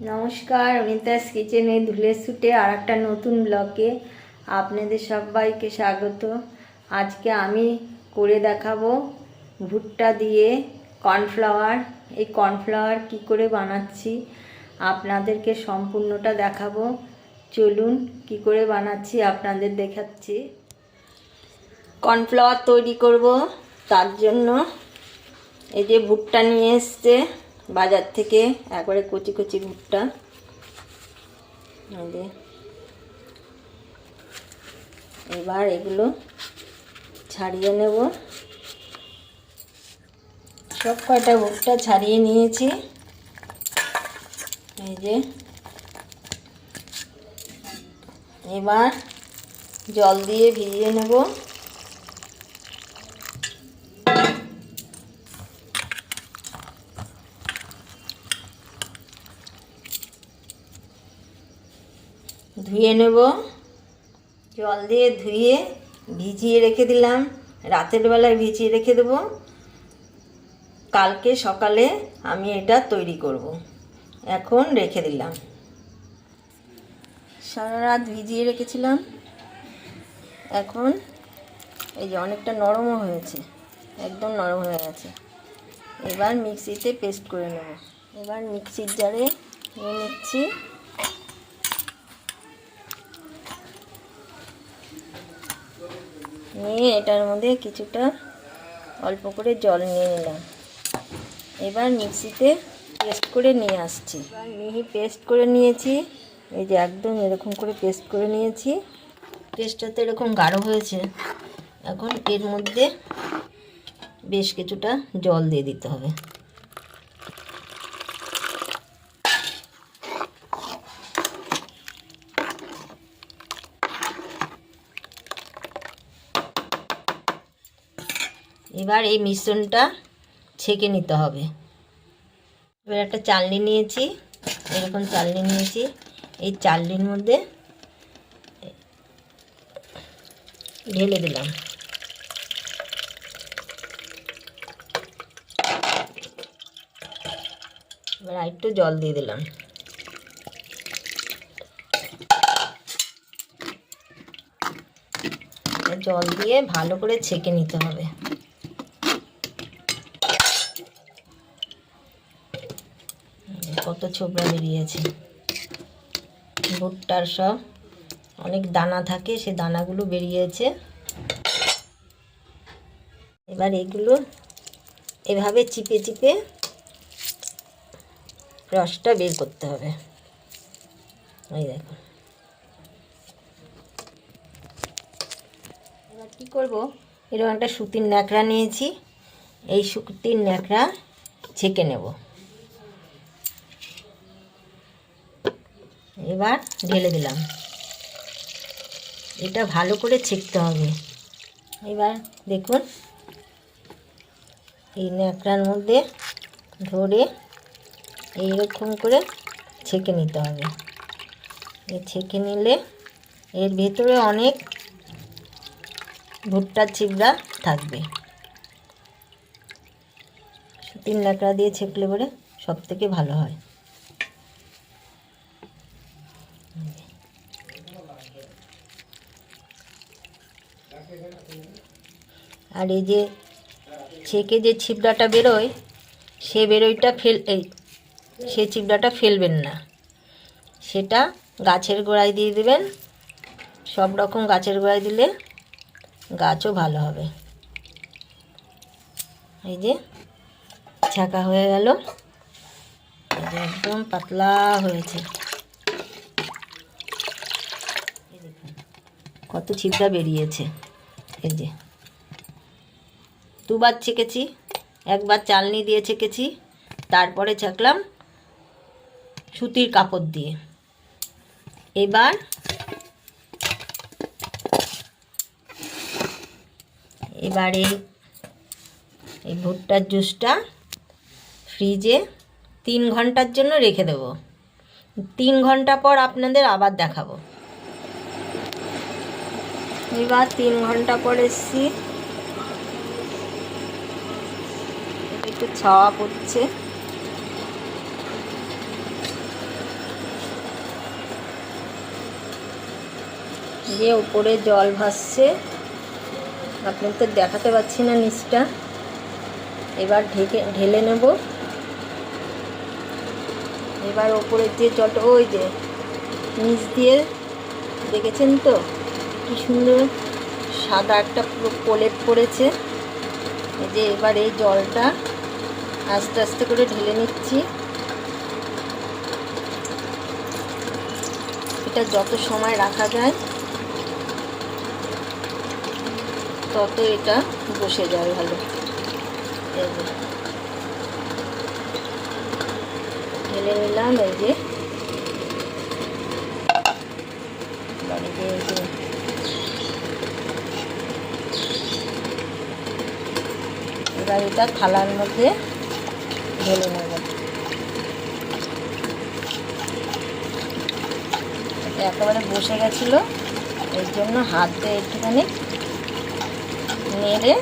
নমস্কার অনিতাস কিচেনে ধুলে শুটে আর একটা নতুন ব্লকে আপনাদের সবাইকে স্বাগত। আজকে আমি করে দেখাবো ভুট্টা দিয়ে কর্নফ্লাওয়ার এই কর্নফ্লাওয়ার কি করে বানাচ্ছি আপনাদেরকে সম্পূর্ণটা দেখাবো। চলুন কি করে বানাচ্ছি আপনাদের দেখাচ্ছি। কর্নফ্লাওয়ার তৈরি করব। তার জন্য এই যে ভুট্টা নিয়ে এসছে, বাজার থেকে একবারে কচি কচি ভুট্টা। যে। এবার এগুলো ছাড়িয়ে নেব। সব কয়টা ভুট্টা ছাড়িয়ে নিয়েছি। এই যে। এবার জল দিয়ে ভিজিয়ে নেব। ধুয়ে নেব। জল দিয়ে ধুয়ে ভিজিয়ে রেখে দিলাম। রাতের বেলায় ভিজিয়ে রেখে দেবো। কালকে সকালে আমি এটা তৈরি করব। এখন রেখে দিলাম। সারা রাত ভিজিয়ে রেখেছিলাম। এখন এই যে অনেকটা নরমও হয়েছে। একদম নরম হয়ে গেছে। এবার মিক্সিতে পেস্ট করে নেব। এবার মিক্সির জারে নিয়ে নিচ্ছি। নিয়ে এটার মধ্যে কিছুটা অল্প করে জল নিয়ে নিলাম। এবার মিক্সিতে পেস্ট করে নিয়ে আসছি। মিহি পেস্ট করে নিয়েছি। এই যে একদম এরকম করে পেস্ট করে নিয়েছি। পেস্টটা তো এরকম গাঢ় হয়েছে। এখন এর মধ্যে বেশ কিছুটা জল দিয়ে দিতে হবে। এবার এই মিশ্রণটা ছেঁকে নিতে হবে। এবার একটা চালনি নিয়েছি, এরকম চালনি নিয়েছি। এই চালনির মধ্যে ঢেলে দিলাম। এবার একটু জল দিয়ে দিলাম। জল দিয়ে ভালো করে ছেঁকে নিতে হবে। কত ছোবড়া বেরিয়েছে। ভুট্টার সব অনেক দানা থাকে, সে দানাগুলো বেরিয়েছে। এবার এগুলো এভাবে চিপে চিপে রসটা বের করতে হবে। এই দেখো। এবার কী করব? এরকম একটা সুতির ন্যাকড়া নিয়েছি। এই সুতির ন্যাকড়া ছেঁকে নেব। এবার ঢেলে দিলাম। এটা ভালো করে ছেঁকতে হবে। এবার দেখুন, এই ন্যাকড়ার মধ্যে ধরে এইরকম করে ছেঁকে নিতে হবে। এ ছেঁকে নিলে এর ভেতরে অনেক ভুট্টার ছিবড়া থাকবে। সুতির ন্যাকড়া দিয়ে ছেঁকলে পরে সব থেকে ভালো হয়। আর এই যে ছেঁকে যে ছিবড়াটা বেরোয়, সে বেরোয়টা ফেল, এই সে চিবড়াটা ফেলবেন না। সেটা গাছের গোড়ায় দিয়ে দেবেন, সব রকম গাছের গোড়ায় দিলে গাছও ভালো হবে। এই যে ছাকা হয়ে গেল। একদম পাতলা হয়েছে। কত ছিপটা বেরিয়েছে। এই যে দুবার ছেঁকেছি, একবার চালনি দিয়ে ছেঁকেছি, তারপরে ছাকলাম সুতির কাপড় দিয়ে। এবার এবারে এই ভুট্টার জুসটা ফ্রিজে তিন ঘণ্টার জন্য রেখে দেব। তিন ঘণ্টা পর আপনাদের আবার দেখাবো। এবার তিন ঘণ্টা পর এসছি। একটু ছাওয়া পড়ছে। যে উপরে জল ভাসছে। আপনি তো দেখাতে পাচ্ছি না নিচটা। এবার ঢেকে, ঢেলে নেব। এবার ওপরের যে জলটা, ওই যে নিচ দিয়ে দেখেছেন তো? কি সুন্দর সাদা একটা পুরো প্রলেপ পড়েছে। যে এবার এই জলটা আস্তে আস্তে করে ঢেলে নিচ্ছি। এটা যত সময় রাখা যায়, তত এটা বসে যায় ভালো। ঢেলে নিলাম এই যে। এবার এটা থালার মধ্যে ঢেলে নেব একেবারে বসে গেছিল। এর জন্য হাত দিয়ে একটুখানি নেড়ে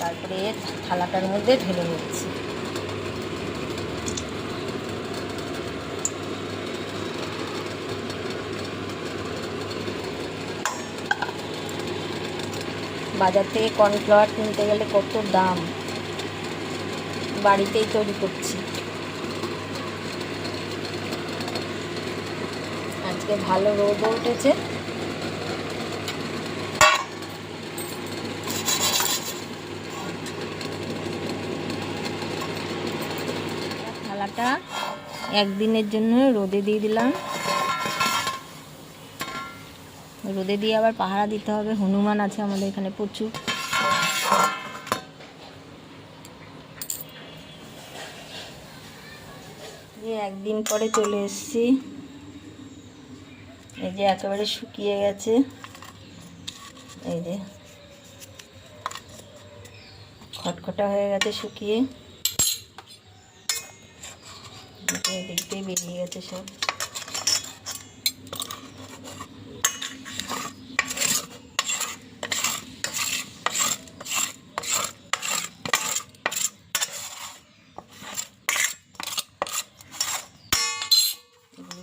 তারপরে থালাটার মধ্যে ঢেলে নিচ্ছি। বাজার থেকে কর্নফ্লাওয়ার কিনতে গেলে কত দাম? বাড়িতেই তৈরি করছি। আজকে ভালো রোদও উঠেছে। থালাটা একদিনের জন্য রোদে দিয়ে দিলাম। রোদে দিয়ে আবার পাহারা দিতে হবে। হনুমান আছে আমাদের এখানে প্রচুর। দিয়ে একদিন পরে চলে এসছি। এই যে একেবারে শুকিয়ে গেছে। এই যে খটখটা হয়ে গেছে শুকিয়ে। দেখতে বেরিয়ে গেছে সব।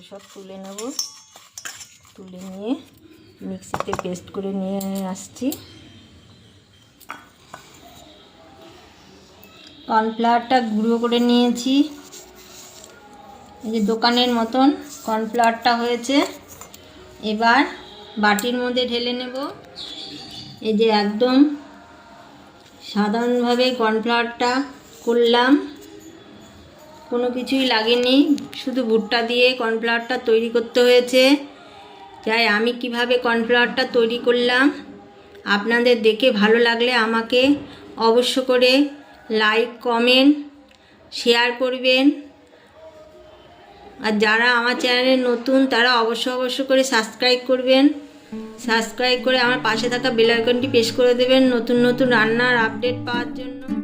সব তুলে নেব। তুলে নিয়ে মিক্সিতে পেস্ট করে নিয়ে আসছি। কর্নফ্লাওয়ারটা গুঁড়ো করে নিয়েছি। এই যে দোকানের মতন কর্নফ্লাওয়ারটা হয়েছে। এবার বাটির মধ্যে ঢেলে নেব। এই যে একদম সাধারণভাবে কর্নফ্লাওয়ারটা করলাম। কোনো কিছুই লাগেনি। শুধু ভুট্টা দিয়ে কর্নফ্লাওয়ারটা তৈরি করতে হয়েছে। যাই, আমি কীভাবে কর্নফ্লাওয়ারটা তৈরি করলাম আপনাদের দেখে ভালো লাগলে আমাকে অবশ্য করে লাইক, কমেন্ট, শেয়ার করবেন। আর যারা আমার চ্যানেলে নতুন, তারা অবশ্য অবশ্য করে সাবস্ক্রাইব করবেন। সাবস্ক্রাইব করে আমার পাশে থাকা বেল আইকনটি প্রেস করে দেবেন নতুন নতুন রান্নার আপডেট পাওয়ার জন্য।